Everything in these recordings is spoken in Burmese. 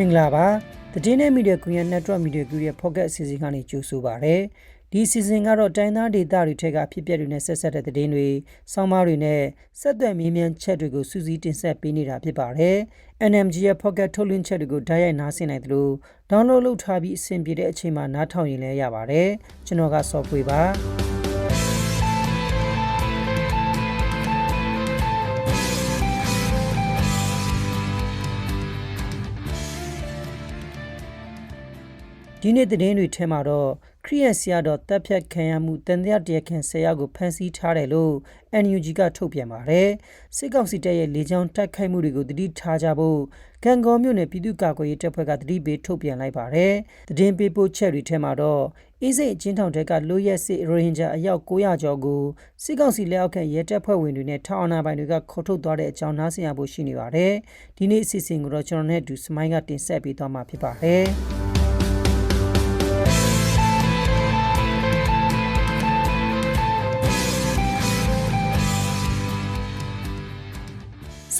မင်္ဂလာပါသတင်းနဲ့မီဒီယာကွန်ရက် network media group ရဲ့ pocket အစီအစဉ်ကနေကြိုဆိုပါရစေဒီအစီအစဉ်ကတော့တိုင်းသားဒေသတွေထက်ကဖြစ်ပျက်တွေနဲ့ဆက်ဆက်တဲ့သတင်းတွေဆောင်းပါးတွေနဲ့ဆက်သွယ်မေးမြန်းချက်တွေကိုစူးစီးတင်ဆက်ပေးနေတာဖြစ်ပါတယ် NMG ရဲ့ pocket ထုတ်လွှင့်ချက်တွေကိုဓာတ်ရိုက်နားဆင်နိုင်သလို download လုပ်ထားပြီးအဆင်ပြေတဲ့အချိန်မှာနားထောင်ရင်လည်းရပါတယ်ကျွန်တော်က software ပါ ဒီနေ့သတင်းတွေထဲမှာတော့ခရီးရန်ဆရာတော်တပ်ဖြတ်ခံရမှုတန်တရားတရားခံဆရာကိုဖမ်းဆီးထားတယ်လို့ NUG ကထုတ်ပြန်ပါတယ်။စစ်ကောင်စီတပ်ရဲ့လေကြောင်းတိုက်ခိုက်မှုတွေကိုတတိထားကြဖို့ကံကောမြို့နယ်ပြည်သူ့ကာကွယ်ရေးတပ်ဖွဲ့ကတတိပေးထုတ်ပြန်လိုက်ပါတယ်။သတင်းပေးပို့ချက်တွေထဲမှာတော့အေးစိတ်အချင်းထောင်တက်ကလိုရက်စစ်ရိုဟင်ဂျာအယောက်900ကျော်ကိုစစ်ကောင်စီလက်အောက်ခံရဲတပ်ဖွဲ့ဝင်တွေနဲ့ထောင်အာဏာပိုင်တွေကခေါ်ထုတ်သွားတဲ့အကြောင်းနားဆင်ရဖို့ရှိနေပါတယ်။ဒီနေ့အစီအစဉ်ကိုတော့ကျွန်တော်နဲ့အတူစမိုင်းကတင်ဆက်ပေးသွားမှာဖြစ်ပါတယ်။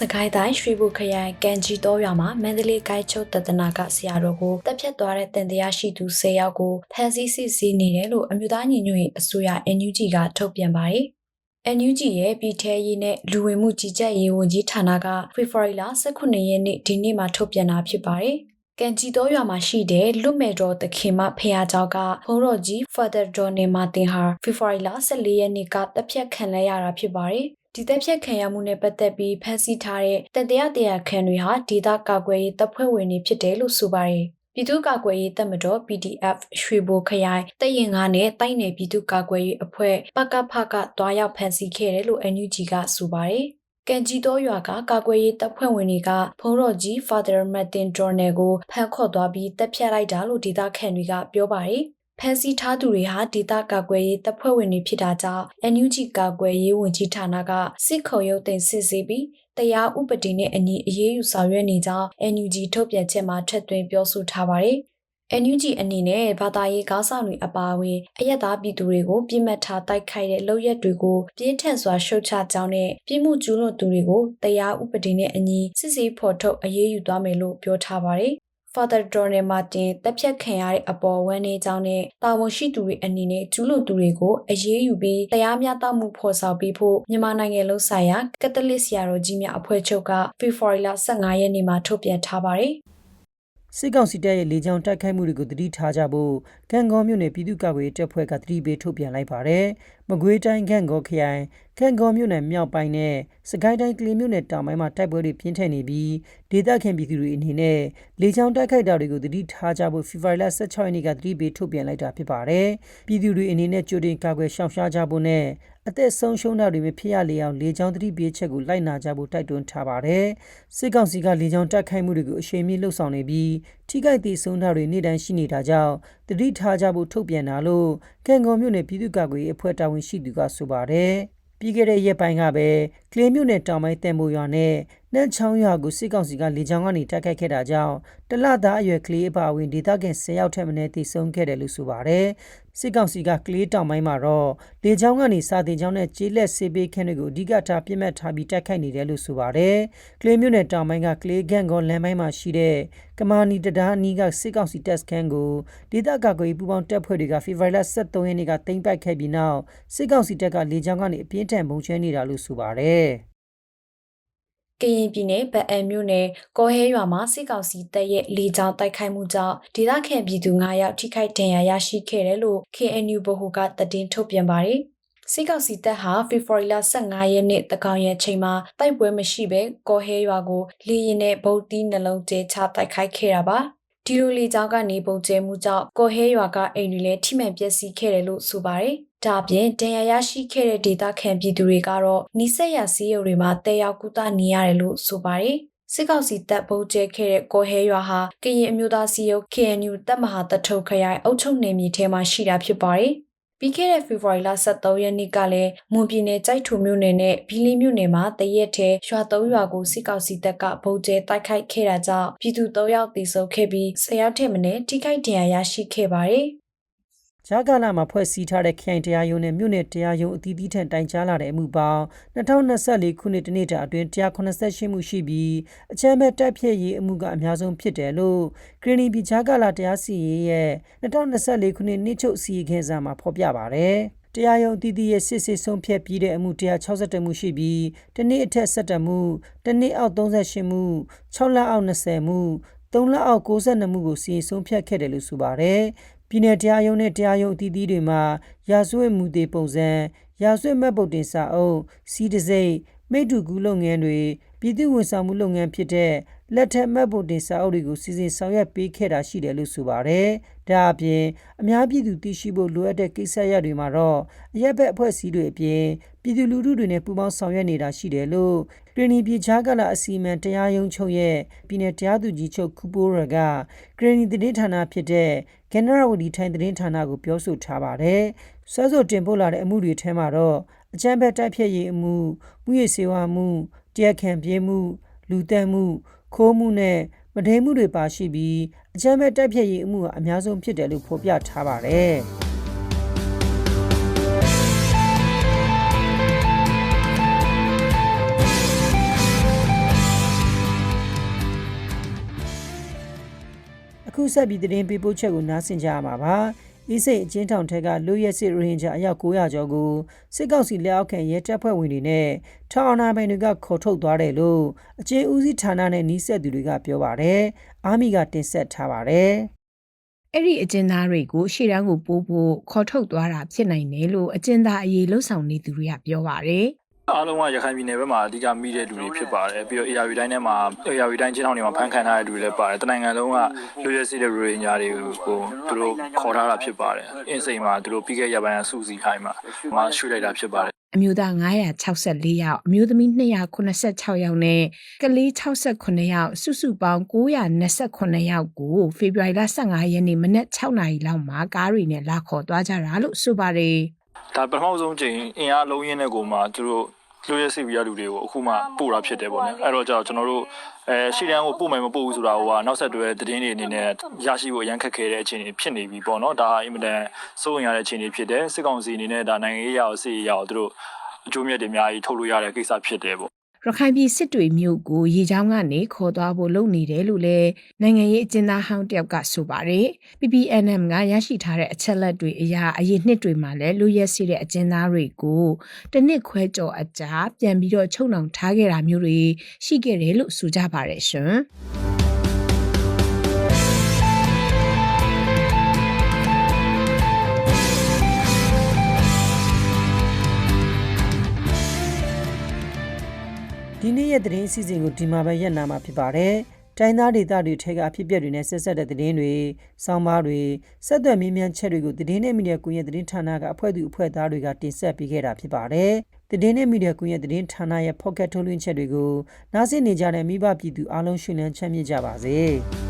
စကိုင်းတိုင်းရွှေဘိုခရိုင်ကံကြီးတော်ရွာမှာမန္တလေးကိုင်းချုပ်တဒနာကဆရာတော်ကိုတပ်ဖြတ်သွားတဲ့တင်တရားရှိသူ၁၀ယောက်ကိုဖမ်းဆီးစစ်ဆေးနေတယ်လို့အမျိုးသားညီညွတ်ရေးအစိုးရ NUG ကထုတ်ပြန်ပါတယ်။ NUG ရဲ့ပြည်ထရေးနဲ့လူဝင်မှုကြီးကြပ်ရေးဝန်ကြီးဌာနကဖေဖော်ဝါရီလ18ရက်နေ့ဒီနေ့မှာထုတ်ပြန်တာဖြစ်ပါတယ်။ကံကြီးတော်ရွာမှာရှိတဲ့လွတ်မဲ့တော်တခင်မဖရာကျောင်းကဘုန်းတော်ကြီး Father Donne Martin ဟာဖေဖော်ဝါရီလ14ရက်နေ့ကတပ်ဖြတ်ခံရရတာဖြစ်ပါတယ် ဒီတက်ဖြတ်ခံရမှုနဲ့ပတ်သက်ပြီးဖမ်းဆီးထားတဲ့တန်တရားတရားခံတွေဟာဒေသကာကွယ်ရေးတပ်ဖွဲ့ဝင်တွေဖြစ်တယ်လို့ဆိုပါတယ်။ပြည်သူ့ကာကွယ်ရေးတပ်မတော် PDF ရွှေဘိုခရိုင်တပ်ရင်ကားနဲ့တိုက်နယ်ပြည်သူ့ကာကွယ်ရေးအဖွဲ့ပကဖကတွားရောက်ဖမ်းဆီးခဲ့တယ်လို့ NUG ကဆိုပါတယ်။ကန်ကြီးတော်ရွာကကာကွယ်ရေးတပ်ဖွဲ့ဝင်တွေကဖုံးတော်ကြီး Father Martin Dornel ကိုဖမ်းခေါ်သွားပြီးတပ်ဖြတ်လိုက်တာလို့ဒေသခံတွေကပြောပါတယ်။ ဖမ်းဆီးထားသူတွေဟာဒေသကာကွယ်ရေးတပ်ဖွဲ့ဝင်တွေဖြစ်တာကြောင့် NUG ကာကွယ်ရေးဝန်ကြီးဌာနကစစ်ခုံရုပ်သိမ်းစစ်ဆေးပြီးတရားဥပဒေနဲ့အညီအရေးယူဆောင်ရွက်နေကြောင်း NUG ထုတ်ပြန်ချက်မှာထပ်သွင်းပြောဆိုထားပါတယ်။ NUG အနေနဲ့ဘာသာရေးကားဆောင်တွေအပါအဝင်အယက်သားပြည်သူတွေကိုပြစ်မှတ်ထားတိုက်ခိုက်တဲ့လုပ်ရက်တွေကိုပြင်းထန်စွာရှုတ်ချကြောင်းနဲ့ပြည်မှုကျူးလွန်သူတွေကိုတရားဥပဒေနဲ့အညီစစ်ဆေးဖော်ထုတ်အရေးယူသွားမယ်လို့ပြောထားပါတယ်။ Father Donald Martin တပ်ဖြတ်ခံရတဲ့အပေါ်ဝမ်းနည်းကြောင်းနဲ့တာဝန်ရှိသူတွေအနေနဲ့ကျူးလွန်သူတွေကိုအရေးယူပြီးတရားမျှတမှုဖော်ဆောင်ပေးဖို့မြန်မာနိုင်ငံလုံးဆိုင်ရာကက်သလစ်ဆရာတော်ကြီးများအဖွဲ့ချုပ်ကဖေဖော်ဝါရီလ15ရက်နေ့မှာထုတ်ပြန်ထားပါတယ်။ စစ်ကောင်စီတပ်ရဲ့လေကြောင်းတိုက်ခိုက်မှုတွေကိုတတိထားကြဖို့ကံကောမြို့နယ်ပြည်သူ့ကာကွယ်ရေးတပ်ဖွဲ့ကတတိပေးထုတ်ပြန်လိုက်ပါတယ်။မကွေးတိုင်းကံကောခရိုင်ကံကောမြို့နယ်မြောက်ပိုင်းနဲ့စကိုင်းတိုင်းကလေးမြို့နယ်တောင်ပိုင်းမှာတိုက်ပွဲတွေပြင်းထန်နေပြီးဒေသခံပြည်သူတွေအနေနဲ့လေကြောင်းတိုက်ခိုက်တာတွေကိုတတိထားကြဖို့ဖေဖော်ဝါရီလ16ရက်နေ့ကတတိပေးထုတ်ပြန်လိုက်တာဖြစ်ပါတယ်။ပြည်သူတွေအနေနဲ့ကြိုတင်ကာကွယ်ရှောင်ရှားကြဖို့နဲ့ အသက်ဆုံးရှုံးတာတွေမဖြစ်ရလေအောင်လေကြောင်းတတိပေးချက်ကိုလိုက်နာကြဖို့တိုက်တွန်းထားပါတယ်။စစ်ကောင်စီကလေကြောင်းတိုက်ခိုက်မှုတွေကိုအရှိန်မြင့်လှုပ်ဆောင်နေပြီးထိခိုက်ဒေဆုံးတာတွေနေ့တိုင်းရှိနေတာကြောင့်တတိထားကြဖို့ထုတ်ပြန်တာလို့ကံကောမြို့နယ်ပြည်သူ့ကာကွယ်ရေးအဖွဲ့တာဝန်ရှိသူကဆိုပါတယ်။ပြီးခဲ့တဲ့ရက်ပိုင်းကပဲကလေးမြို့နယ်တောင်ပိုင်းတန်မိုရွာနဲ့ နှမ်းချောင်းရွာကိုစစ်ကောင်စီကလေကြောင်းကနေတိုက်ခိုက်ခဲ့တာကြောင့်တလသားအရွယ်ကလေးအပါအဝင်ဒေသခံ10ယောက်ထက်မနည်းသေဆုံးခဲ့တယ်လို့ဆိုပါတယ်စစ်ကောင်စီကကလေးတောင်ပိုင်းမှာတော့လေကြောင်းကနေစာတင်ကြောင်းနဲ့ကျေးလက်စေပေးခန်းတွေကိုအဓိကထားပြစ်မှတ်ထားပြီးတိုက်ခိုက်နေတယ်လို့ဆိုပါတယ်ကလေးမြို့နယ်တောင်ပိုင်းကကလေးဂန့်ကောလမ်းပိုင်းမှာရှိတဲ့ကမာနီတဒါအနီးကစစ်ကောင်စီတပ်စခန်းကိုဒေသကာကွယ်ရေးပူးပေါင်းတပ်ဖွဲ့တွေကဖေဖော်ဝါရီလ23ရက်နေ့ကတင်ပိုက်ခဲ့ပြီးနောက်စစ်ကောင်စီတပ်ကလေကြောင်းကနေအပြင်းထန်ပုံချဲနေတာလို့ဆိုပါတယ် ကရင်ပြည်နယ်ဗအံမြို့နယ်ကောဟဲရွာမှာစစ်ကောင်စီတပ်ရဲ့လေကြောင်းတိုက်ခိုက်မှုကြောင့်ဒေသခံပြည်သူ9ယောက်ထိခိုက်ဒဏ်ရာရရှိခဲ့တယ်လို့ KNU ဗဟိုကတည်င်းထုတ်ပြန်ပါတယ်။စစ်ကောင်စီတပ်ဟာဖေဖော်ဝါရီလ15ရက်နေ့တကောင်ရက်ချိန်မှာတိုက်ပွဲမရှိဘဲကောဟဲရွာကိုလေရင်နဲ့ဗုတ်တီးနှလုံးကျဲချတိုက်ခိုက်ခဲ့တာပါ။ ဒီလိုလေကြောင်းကနေပုံကျဲမှုကြောင့်ကောဟဲရွာကအိမ်တွေလည်းထိမှန်ပျက်စီးခဲ့တယ်လို့ဆိုပါတယ်။ဒါပြင်ဒဏ်ရာရရှိခဲ့တဲ့ဒေသခံပြည်သူတွေကတော့နီးစက်ရစီးရုံတွေမှာတဲရောက်ကုသနေရတယ်လို့ဆိုပါတယ်။စစ်ကောင်စီတပ်ဗုံးကျဲခဲ့တဲ့ကောဟဲရွာဟာကရင်အမျိုးသားစီရုံ KNU တပ်မဟာတထုတ်ခရိုင်အုပ်ချုပ်နယ်မြေထဲမှာရှိတာဖြစ်ပါတယ်။ ပြီးခဲ့တဲ့ဖေဖော်ဝါရီလ23ရက်နေ့ကလည်းမွန်ပြည်နယ်ကြိုက်ထူမြို့နယ်နဲ့ဘီလီမြို့နယ်မှာတရက်ထဲရွာ၃ရွာကိုစစ်ကောင်စီတပ်ကဗုံးကျဲတိုက်ခိုက်ခဲ့တာကြောင့်ပြည်သူ၃ယောက်သေဆုံးခဲ့ပြီး၁၀ယောက်ထက်မနည်းထိခိုက်ဒဏ်ရာရရှိခဲ့ပါတယ်။ ဂျာကာလာမှာဖွဲ့စည်းထားတဲ့ခရိုင်တရားရုံးနဲ့မြို့နယ်တရားရုံးအသီးသီးထံတိုင်ကြားလာတဲ့အမှုပေါင်း2024ခုနှစ်တနေ့တာအတွင်း188မှုရှိပြီးအချမ်းမဲ့တက်ဖြည့်ရေးအမှုကအများဆုံးဖြစ်တယ်လို့ဂရနီဘီဂျာကာလာတရားစီရင်ရဲ့2024ခုနှစ်နှစ်ချုပ်စီရင်ခံစာမှာဖော်ပြပါဗျ။တရားရုံးအသီးသီးရဲ့စစ်စစ်ဆုံးဖြတ်ပြီးတဲ့အမှု162မှုရှိပြီးတနေ့အထက်17မှုတနေ့အောက်38မှု6လအောက်20မှု3လအောက်62မှုကိုစီရင်ဆုံးဖြတ်ခဲ့တယ်လို့ဆိုပါတယ်။ ပြည်내တရားရုံးနဲ့တရားရုံးအသီးသီးတွေမှာရာဇဝတ်မှုတွေပုံစံရာဇဝတ်မှတ်ပုတ်တင်စာအုပ်စီးတစိမ့်မိတ္တူကူးလုပ်ငန်းတွေပြည်သူ့ဝန်ဆောင်မှုလုပ်ငန်းဖြစ်တဲ့ လက်ထက်မှတ်ပုတ်တင်စာအုပ်တွေကိုစီစဉ်ဆောင်ရွက်ပေးခဲ့တာရှိတယ်လို့ဆိုပါတယ်။ဒါအပြင်အများပြည်သူသိရှိဖို့လိုအပ်တဲ့ကိစ္စရပ်တွေမှာတော့အရက်ဘက်အဖွဲ့အစည်းတွေအပြင်ပြည်သူလူထုတွေနဲ့ပူးပေါင်းဆောင်ရွက်နေတာရှိတယ်လို့ဂရနီပြည်ချားကလာအစီအမံတရားရုံးချုပ်ရဲ့ပြည်내တရားသူကြီးချုပ်ကူပိုးရကဂရနီတည်ဌာနဖြစ်တဲ့ General ဝတီထိုင်သတင်းဌာနကိုပြောဆိုထားပါတယ်။ဆွဲဆိုတင်ပို့လာတဲ့အမှုတွေထဲမှာတော့အကြမ်းဖက်တိုက်ဖြတ်ရေးအမှု၊မှုရေးစေဝါမှု၊တရားခံပြေးမှု၊လူတက်မှု၊ ခိုးမှုနဲ့မဒိန်မှုတွေပါရှိပြီးအကြမ်းဖက်တိုက်ဖြတ်ရေးအမှုကအများဆုံးဖြစ်တယ်လို့ဖော်ပြထားပါတယ်။အခုဆက်ပြီးသတင်းပေးပို့ချက်ကိုနားဆင်ကြရမှာပါ။ အင်းစိတ်အချင်းထောင်ထက်ကလူရက်စစ်ရိုဟင်ဂျာအယောက်900ကျော်ကိုစစ်ကောင်စီလက်အောက်ခံရဲတပ်ဖွဲ့ဝင်တွေနဲ့ထောင်အာဏာပိုင်တွေကခေါ်ထုတ်သွားတယ်လို့အချင်းဦးစီးဌာနနဲ့နှီးဆက်သူတွေကပြောပါတယ်။အာမီကတင်ဆက်ထားပါတယ်။အဲ့ဒီအကျဉ်းသားတွေကိုရှေ့တန်းကိုပို့ဖို့ခေါ်ထုတ်သွားတာဖြစ်နိုင်တယ်လို့အကျဉ်းသားအရေးလှုပ်ဆောင်နေသူတွေကပြောပါတယ်။ အားလုံးကရခိုင်ပြည်နယ်ဘက်မှာအဓိကမိတဲ့လူတွေဖြစ်ပါတယ်ပြီးတော့ ARV တိုင်းထဲမှာ ARV တိုင်းချင်းထောင်တွေမှာဖမ်းခံထားတဲ့လူတွေလည်းပါတယ်တနိုင်ငံလုံးကလူရဲစီတဲ့ရိုဟင်ဂျာတွေကိုသူတို့ခေါ်ထားတာဖြစ်ပါတယ်အင်းစိန်မှာသူတို့ပြီးခဲ့ရပိုင်းကစူးစီးခိုင်းမှာမရွှေ့လိုက်တာဖြစ်ပါတယ်အမျိုးသား964ယောက်အမျိုးသမီး286ယောက်နဲ့ကလေး68ယောက်စုစုပေါင်း929ယောက်ကိုဖေဖော်ဝါရီလ15ရက်နေ့မနက်6နာရီလောက်မှာကားတွေနဲ့လာခေါ်သွားကြတာလို့ဆိုပါတယ်ဒါပထမဆုံးချိန်အင်အားလုံးရင်းတဲ့ကိုမှသူတို့ လူရဲစီပြီးရလူတွေကိုအခုမှပို့တာဖြစ်တယ်ပေါ့နော်အဲ့တော့ကြောင့်ကျွန်တော်တို့အဲရှေ့တန်းကိုပို့မယ်မပို့ဘူးဆိုတာဟိုကနောက်ဆက်တွဲသတင်းတွေအနေနဲ့ရရှိဖို့အရန်ခက်ခဲတဲ့အခြေအနေဖြစ်နေပြီပေါ့နော်ဒါအင်မတန်စိုးရိမ်ရတဲ့အခြေအနေဖြစ်တယ်စစ်ကောင်စီအနေနဲ့ဒါနိုင်ငံရေးအရအောင်စစ်ရေးအရအောင်သူတို့အကျိုးမြတ်တွေအများကြီးထုတ်လို့ရတဲ့ကိစ္စဖြစ်တယ်ပေါ့ ရခိုင်ပြည်စစ်တွေမြို့ကိုရေချောင်းကနေခေါ်သွားဖို့လုပ်နေတယ်လို့လည်းနိုင်ငံရေးအကျဉ်းသားဟောင်းတယောက်ကဆိုပါတယ်။ PPNM ကရရှိထားတဲ့အချက်လက်တွေအရအရင်နှစ်တွေမှာလည်းလူရက်စီတဲ့အကျဉ်းသားတွေကိုတစ်နှစ်ခွဲကျော်အကြာပြန်ပြီးတော့ချုပ်နှောင်ထားခဲ့တာမျိုးတွေရှိခဲ့တယ်လို့ဆိုကြပါတယ်ရှင်။ ဒီနေ့ရဲ့သတင်းအစီအစဉ်ကိုဒီမှာပဲရပ်နာမှာဖြစ်ပါတယ်။တိုင်းသားဒေသတွေထဲကအဖြစ်အပျက်တွေနဲ့ဆက်ဆက်တဲ့သတင်းတွေ၊စောင်းပါးတွေ၊ဆက်သွယ်မြင်းမြန်းချက်တွေကိုသတင်းနဲ့မီဒီယာကွန်ရက်သတင်းဌာနကအဖွဲ့သူအဖွဲ့သားတွေကတင်ဆက်ပေးခဲ့တာဖြစ်ပါတယ်။သတင်းနဲ့မီဒီယာကွန်ရက်သတင်းဌာနရဲ့ pocket ထုတ်လွှင့်ချက်တွေကိုနားဆင်နေကြတဲ့မိဘပြည်သူအားလုံးရှင်လန်းချမ်းမြေ့ကြပါစေ။